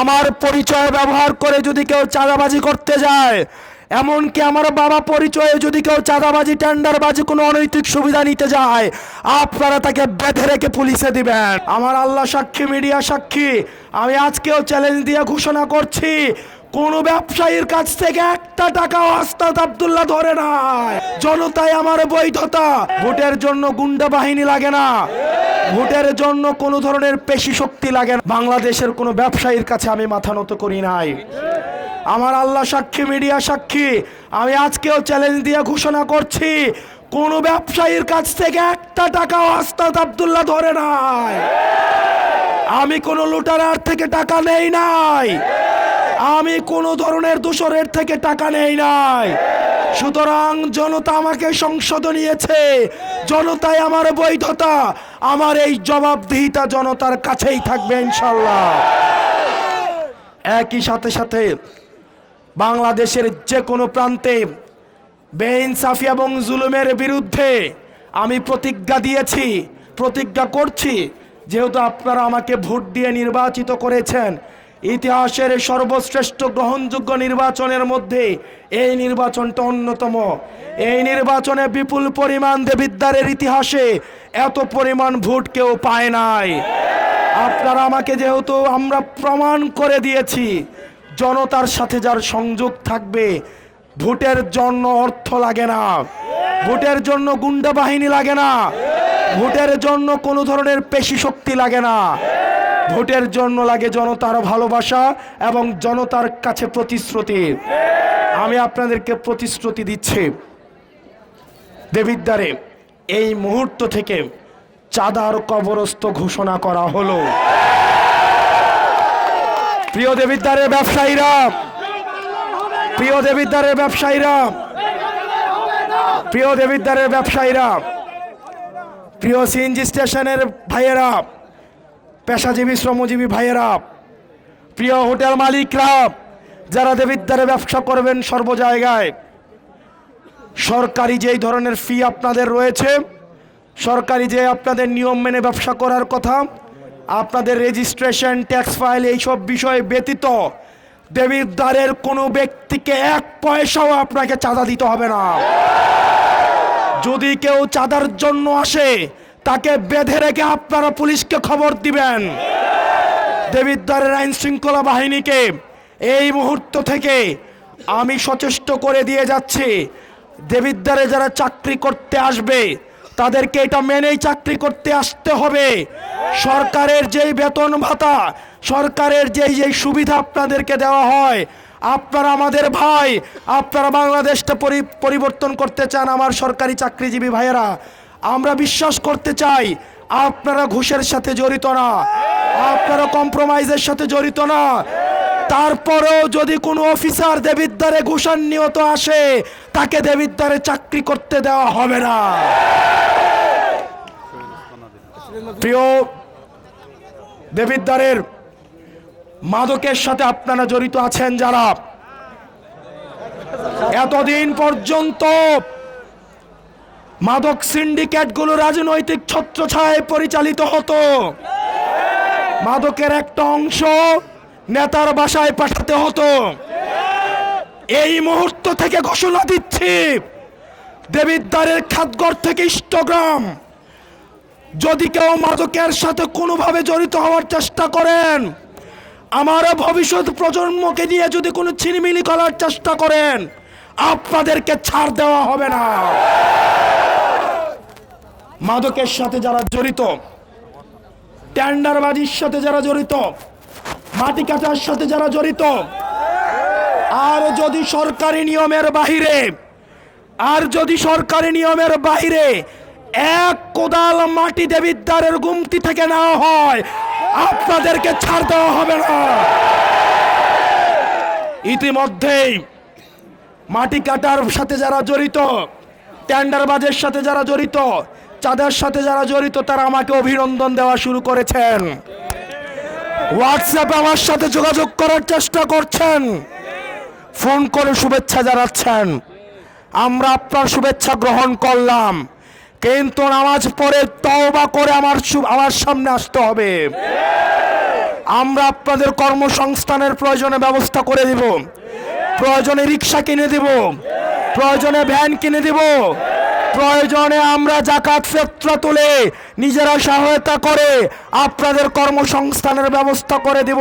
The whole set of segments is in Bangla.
আমার পরিচয় ব্যবহার করে যদি কেউ চাঁদাবাজি করতে যায়, এমনকি আমার বাবা পরিচয়ে যদি কেউ চাঁদাবাজি, টেন্ডারবাজি, কোনো অনৈতিক সুবিধা নিতে যায়, আপনারা তাকে বেঁধে রেখে পুলিশে দিবেন। আমার আল্লাহ সাক্ষী, মিডিয়া সাক্ষী, আমি আজকেও চ্যালেঞ্জ দিয়ে ঘোষণা করছি কোন ব্যবসায়ীর কাছ থেকে একটা টাকা আস্তাদ আব্দুল্লাহ ধরে নাই। জনতাই আমার বৈধতা। ভোটের জন্য গুন্ডা বাহিনী লাগে না। ভোটের জন্য কোনো ধরনের পেশি শক্তি লাগে না। বাংলাদেশের কোনো ব্যবসায়ীর কাছে আমি মাথা নত করি নাই। আমার আল্লাহ সাক্ষী, মিডিয়া সাক্ষী, আমি আজকেও চ্যালেঞ্জ দিয়ে ঘোষণা করছি, কোন ব্যবসায়ীর কাছ থেকে একটা টাকাও আস্তাদ আব্দুল্লাহ ধরে নাই। আমি কোনো লুটারার থেকে টাকা নেই নাই। আমি কোনো ধরনের দূষণের থেকে টাকা নেই নাই। সুতরাং জনতা আমাকে সংসদ নিয়েছে। জনতায় আমার বৈধতা। আমার এই জবাবদিহিতা জনতার কাছেই থাকবে ইনশাল্লাহ একই সাথে সাথে বাংলাদেশের যে কোনো প্রান্তে বেইনসাফি এবং জুলুমের বিরুদ্ধে আমি প্রতিজ্ঞা দিয়েছি, প্রতিজ্ঞা করছি। যেহেতু আপনারা আমাকে ভোট দিয়ে নির্বাচিত করেছেন ইতিহাসের সর্বশ্রেষ্ঠ গ্রহণযোগ্য নির্বাচনের মধ্যে এই নির্বাচনটা অন্যতম। এই নির্বাচনে বিপুল পরিমাণ দেবিদ্বারের ইতিহাসে এত পরিমাণ ভোট কেউ পায় নাই। আপনারা আমাকে যেহেতু আমরা প্রমাণ করে দিয়েছি, জনতার সাথে যার সংযোগ থাকবে, ভোটের জন্য অর্থ লাগে না, ভোটের জন্য গুন্ডা বাহিনী লাগে না, ভোটের জন্য কোনো ধরনের পেশি শক্তি লাগে না। ভোটের জন্য লাগে জনতার ভালোবাসা এবং জনতার কাছে প্রতিশ্রুতি। আমি আপনাদেরকে প্রতিশ্রুতি দিচ্ছি। দেবিদ্বারে এই মুহূর্ত থেকে চাঁদার কবরস্থ ঘোষণা করা হলো। প্রিয় দেবিদ্বারের ব্যবসায়ীরা, প্রিয় দেবিদ্বারের ব্যবসায়ীরা, প্রিয় দেবিদ্বারের ব্যবসায়ীরা, প্রিয় সিএনজি স্টেশনের ভাইয়েরা পেশাজীবী, শ্রমজীবী ভাইয়েরা, প্রিয় হোটেল মালিকরা, যারা দেবিদ্বারে ব্যবসা করবেন সর্ব জায়গায়, সরকারি যেই ধরনের ফি আপনাদের রয়েছে, সরকারি যে আপনাদের নিয়ম মেনে ব্যবসা করার কথা, আপনাদের রেজিস্ট্রেশন ট্যাক্স ফাইল এইসব বিষয় ব্যতীত দেবিদ্বারের কোনো ব্যক্তিকে এক পয়সাও আপনাকে চাঁদা দিতে হবে না। যদি কেউ চাঁদার জন্য আসে তাকে বেঁধে রেখে আপনারা পুলিশকে খবর দিবেন। দেবিদ্বারের আইন শৃঙ্খলা বাহিনীকে এই মুহূর্ত থেকে আমি সচেষ্ট করে দিয়ে যাচ্ছি। দেবিদ্বারে যারা চাকরি করতে আসবে, তাদেরকে এটা মেনেই চাকরি করতে আসতে হবে। সরকারের যেই বেতন ভাতা, সরকারের যেই যেই সুবিধা আপনাদেরকে দেওয়া হয়, আপনারা আমাদের ভাই, আপনারা বাংলাদেশটা পরি- পরিবর্তন করতে চান আমার সরকারি চাকরিজীবী ভাইয়েরা। আমরা বিশ্বাস করতে চাই আপনারা ঘুষের সাথে জড়িত না। আপনারা কম্প্রোমাইজের সাথে জড়িত না। তারপরেও যদি কোনো অফিসার দেবিদ্বারে নিয়ত আসে, তাকে দেবিদ্বারে চাকরি করতে দেওয়া হবে না। প্রিয় দেবিদ্বারের মাদকের সাথে আপনারা জড়িত আছেন যারা? এতদিন পর্যন্ত মাদক সিন্ডিকেটগুলো রাজনৈতিক ছত্রছায়ায় পরিচালিত হতো। মাদকের একটা অংশ নেতার বাসায় পাঠাতে হতো। এই মুহূর্ত থেকে ঘোষণা দিচ্ছি, দেবিদ্বারের খাতগড় থেকে ইষ্টগ্রাম। যদি কেউ মাদকের সাথে কোনোভাবে জড়িত হওয়ার চেষ্টা করেন, আমার ভবিষ্যৎ প্রজন্মকে নিয়ে যদি কোনো ছিনিমিনি করার চেষ্টা করেন, আপনাদেরকে ছাড় দেওয়া হবে না। মাদকের সাথে যারা জড়িত, টেন্ডারবাজির সাথে যারা জড়িত, মাটি কাটার সাথে যারা জড়িত, আর যদি সরকারি নিয়মের বাহিরে, আর যদি সরকারি নিয়মের বাইরে এক কোদাল মাটি দেবিদ্বারের গুমতি থেকে নেওয়া হয়, আপনাদেরকে ছাড় দেওয়া হবে না। ইতিমধ্যেই মাটি কাটার সাথে যারা জড়িত, টেন্ডারবাজের সাথে যারা জড়িত চাঁদের সাথে যারা জড়িত তারা আমাকে অভিনন্দন দেওয়া শুরু করেছেন। হোয়াটসঅ্যাপে আমার সাথে যোগাযোগ করার চেষ্টা করছেন। ফোন করে শুভেচ্ছা জানাচ্ছেন। আমরা আপনার শুভেচ্ছা গ্রহণ করলাম। কিন্তু নামাজ পড়ে তওবা করে আমার আমার সামনে আসতে হবে। আমরা আপনাদের কর্মসংস্থানের প্রয়োজনে ব্যবস্থা করে দিব। প্রয়োজনে রিক্সা কিনে দিব। প্রয়োজনে ভ্যান কিনে দিব। প্রয়োজনে আমরা জাকাত ফেত্রা তুলে নিজেরা সহায়তা করে আপনাদের কর্মসংস্থানের ব্যবস্থা করে দিব।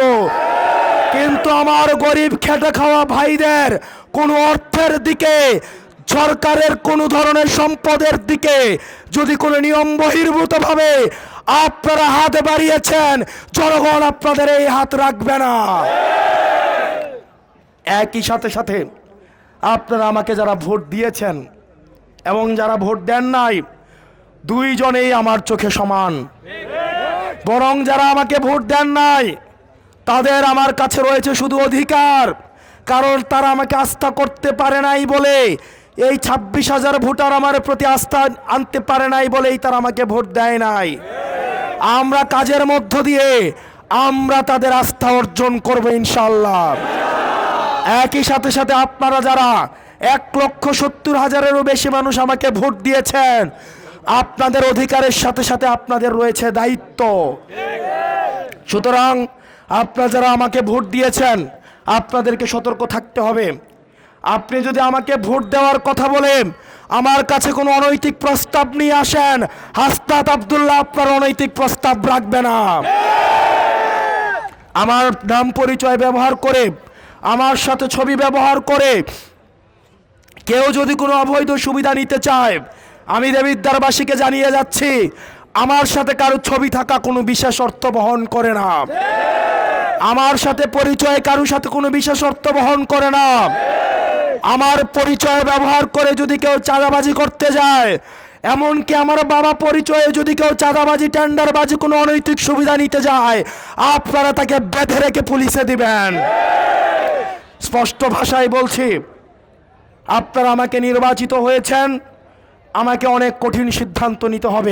কিন্তু আমার গরিব খেটে খাওয়া ভাইদের কোনো অর্থের দিকে, সরকারের কোনো ধরনের সম্পদের দিকে যদি কোনো নিয়ম বহির্ভূতভাবে আপনারা হাত বাড়িয়েছেন, জনগণ আপনাদের এই হাত রাখবে না। একই সাথে সাথে আপনারা আমাকে যারা ভোট দিয়েছেন এবং যারা ভোট দেন নাই, দুইজনেই আমার চোখে সমান। বরং যারা আমাকে ভোট দেন নাই, তাদের আমার কাছে রয়েছে শুধু অধিকার, কারণ তারা আমাকে আস্থা করতে পারে নাই বলে, এই ছাব্বিশ হাজার ভোটার আমার প্রতি আস্থা আনতে পারে নাই বলেই তারা আমাকে ভোট দেয় নাই। আমরা কাজের মধ্য দিয়ে আমরা তাদের আস্থা অর্জন করব ইনশাল্লাহ একই সাথে সাথে আপনারা যারা এক লক্ষ সত্তর হাজারেরও বেশি মানুষ আমাকে ভোট দিয়েছেন, আপনাদের অধিকারের সাথে সাথে আপনাদের রয়েছে দায়িত্ব। সুতরাং আপনারা যারা আমাকে ভোট দিয়েছেন, আপনাদেরকে সতর্ক থাকতে হবে। আপনি যদি আমাকে ভোট দেওয়ার কথা বলেন, আমার কাছে কোনো অনৈতিক প্রস্তাব নিয়ে আসেন হাস্তাত আবদুল্লাহ আপনার অনৈতিক প্রস্তাব রাখবে না। আমার নাম পরিচয় ব্যবহার করে আমার সাথে ছবি ব্যবহার করে। কেউ যদি কোনো অবৈধ সুবিধা নিতে চায়, আমি দেবিদ্বারবাসীকে জানিয়ে যাচ্ছি, আমার সাথে কারও ছবি থাকা কোনো বিশেষ অর্থ বহন করে না। আমার সাথে পরিচয় কারও সাথে কোনো বিশেষ অর্থ বহন করে না। আমার পরিচয় ব্যবহার করে যদি কেউ চাঁদাবাজি করতে যায়, এমনকি আমার বাবা পরিচয়ে যদি কেউ চাঁদাবাজি, টেন্ডারবাজি, কোনো অনৈতিক সুবিধা নিতে যায়, আপনারা তাকে বেঁধে রেখে পুলিশে দিবেন। স্পষ্ট ভাষায় বলছি, আপনারা আমাকে নির্বাচিত হয়েছেন, আমাকে অনেক কঠিন সিদ্ধান্ত নিতে হবে।